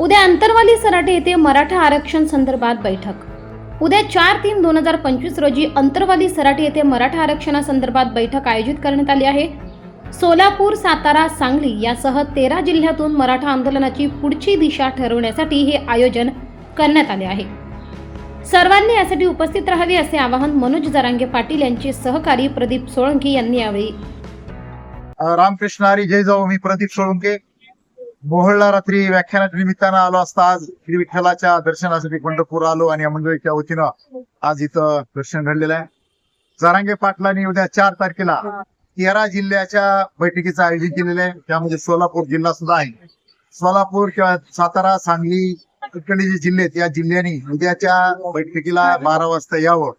उद्या अंतरवाली सराटे येथे मराठा आरक्षण संदर्भात बैठक. उद्या चार तीन दोन हजार पंचवीस रोजी अंतरवाली सराटे येथे मराठा आरक्षणासंदर्भात बैठक आयोजित करण्यात आली आहे. सोलापूर सातारा सांगली यासह तेरा जिल्ह्यातून मराठा आंदोलनाची पुढची दिशा ठरवण्यासाठी हे आयोजन करण्यात आले आहे. सर्वांनी यासाठी उपस्थित राहावे असे आवाहन मनोज जरांगे पाटील यांचे सहकारी प्रदीप सोळंकी यांनी यावेळी रामकृष्ण हरी जय जाऊ मी प्रदीप सोळंके. मोहळला रात्री व्याख्यानाच्या निमित्तानं आलो असता आज श्री विठ्ठलाच्या दर्शनासाठी पंढरपूर आलो आणि या मंडळीच्या वतीनं आज इथं दर्शन घडलेलं आहे. जरांगे पाटलांनी उद्या चार तारखेला तेरा जिल्ह्याच्या बैठकीचं आयोजन केलेलं आहे. त्यामध्ये सोलापूर जिल्हा सुद्धा आहे. सोलापूर किंवा सातारा सांगली इकडे जे जिल्हे आहेत या जिल्ह्यांनी उद्याच्या बैठकीला बारा वाजता यावं.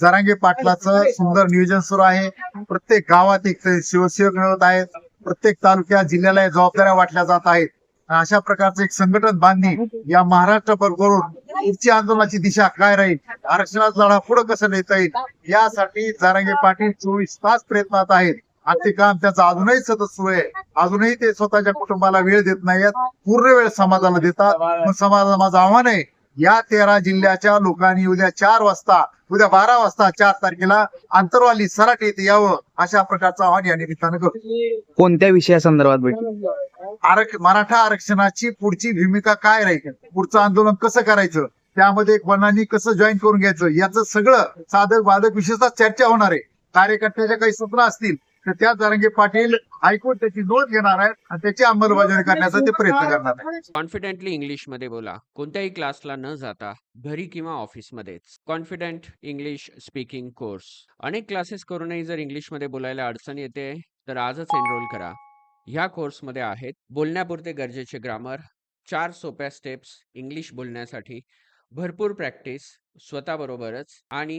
जरांगे पाटलाचं सुंदर नियोजन सुरू आहे. प्रत्येक गावात एक शिवसेवक मिळत आहेत. प्रत्येक तालुक्यात जिल्ह्याला या जबाबदाऱ्या वाटल्या जात आहेत. अशा प्रकारचं एक संघटन बांधणी या महाराष्ट्रभर करून पुढची आंदोलनाची दिशा काय राहील? आरक्षणाचा लढा पुढे कसं नेता येईल? यासाठी जारांगे पाटील चोवीस तास प्रयत्नात आहेत. आणि ते काम त्याचं अजूनही सतत सुरू आहे. अजूनही ते स्वतःच्या कुटुंबाला वेळ देत नाहीत पूर्ण वेळ समाजाला देतात. समाजाला माझं आव्हान आहे या तेरा जिल्ह्याच्या लोकांनी उद्या चार वाजता उद्या बारा वाजता चार तारखेला आंतरवाली सराट येथे यावं अशा प्रकारचं आव्हान या निमित्तानं करतो कोणत्या विषयासंदर्भात बैठक? मराठा आरक्षणाची पुढची भूमिका काय राहील? पुढचं आंदोलन कसं करायचं? त्यामध्ये वनांनी कसं जॉईन करून घ्यायचं? याचं सगळं साधक बाधक विशेषतः चर्चा होणार आहे. कार्यकर्त्याच्या काही सूचना असतील तर त्या जरांगे पाटील ऐकून त्याची नोंद घेणार आहेत आणि त्याची अंमलबजावणी करण्याचा ते प्रयत्न करणार आहेत. कॉन्फिडेंटली इंग्लिशमध्ये बोला. कोणत्याही क्लासला न जाता घरी किंवा ऑफिसमध्येच. Confident English speaking course. अनेक क्लासेस करूनही जर इंग्लिशमध्ये बोलायला अडचण येते तर आजच एनरोल करा. ह्या कोर्समध्ये आहेत बोलण्यापुरते गरजेचे ग्रामर चार सोप्या स्टेप्स इंग्लिश बोलण्यासाठी भरपूर प्रॅक्टिस स्वतःबरोबरच आणि